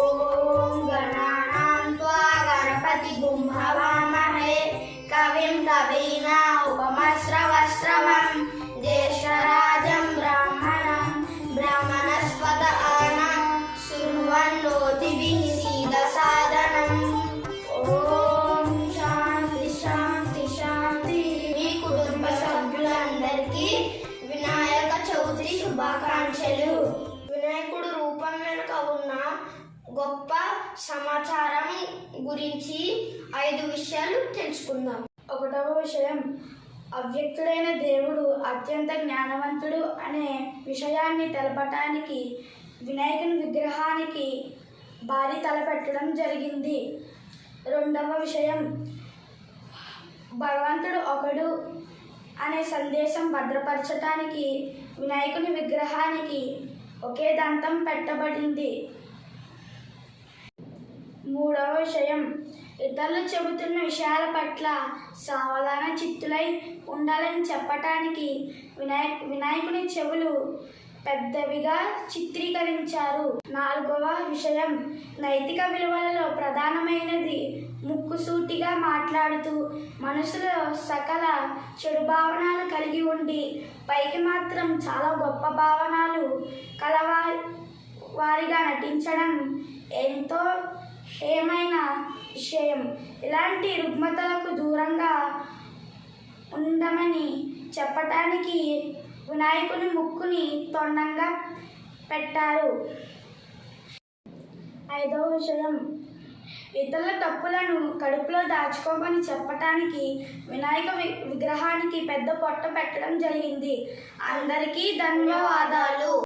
ॐ गणानां त्वा गणपतिगुंहवामहे कविं कवीनामुपमश्रवश्रवं ज्येष्ठराजं ब्राह्मणं ब्राह्मणस्पद आनं शृण्वन्नोतिभिः सीदसादनम् ॐ శాంతి శాంతి శాంతి మీ కుటుంబ సభ్యులందరికీ వినాయక చవితి శుభాకాంక్షలు వినాయకుడు రూపం వెనుక ఉన్న గొప్ప సమాచారం గురించి ఐదు విషయాలు తెలుసుకుందాం. ఒకటవ విషయం అవ్యక్తుడైన దేవుడు అత్యంత జ్ఞానవంతుడు అనే విషయాన్ని తెలపటానికి వినాయకుని విగ్రహానికి భారీ తలపెట్టడం జరిగింది. రెండవ విషయం భగవంతుడు ఒకడు అనే సందేశం భద్రపరచటానికి వినాయకుని విగ్రహానికి ఒకే దంతం పెట్టబడింది. మూడవ విషయం. ఇతరులు చెబుతున్న విషయాల పట్ల సావధాన చిత్తులై ఉండాలని చెప్పటానికి వినాయ వినాయకుని చెవులు పెద్దవిగా చిత్రీకరించారు. నాలుగవ విషయం. నైతిక విలువలలో ప్రధానమైనది ముక్కుసూటిగా మాట్లాడుతూ మనసులో సకల చెడు భావనలు కలిగి ఉండి పైకి మాత్రం చాలా గొప్ప భావనలు కలవారి వారిగా నటించడం ఎంతో ఏమైనా విషయం? ఇలాంటి రుగ్మతలకు దూరంగా ఉండమని చెప్పటానికి వినాయకుని ముక్కుని తొండంగా పెట్టారు. ఐదవ విషయం. ఇతరుల తప్పులను కడుపులో దాచుకోమని చెప్పటానికి వినాయక వి- విగ్రహానికి పెద్ద పొట్ట పెట్టడం జరిగింది. అందరికీ ధన్యవాదాలు.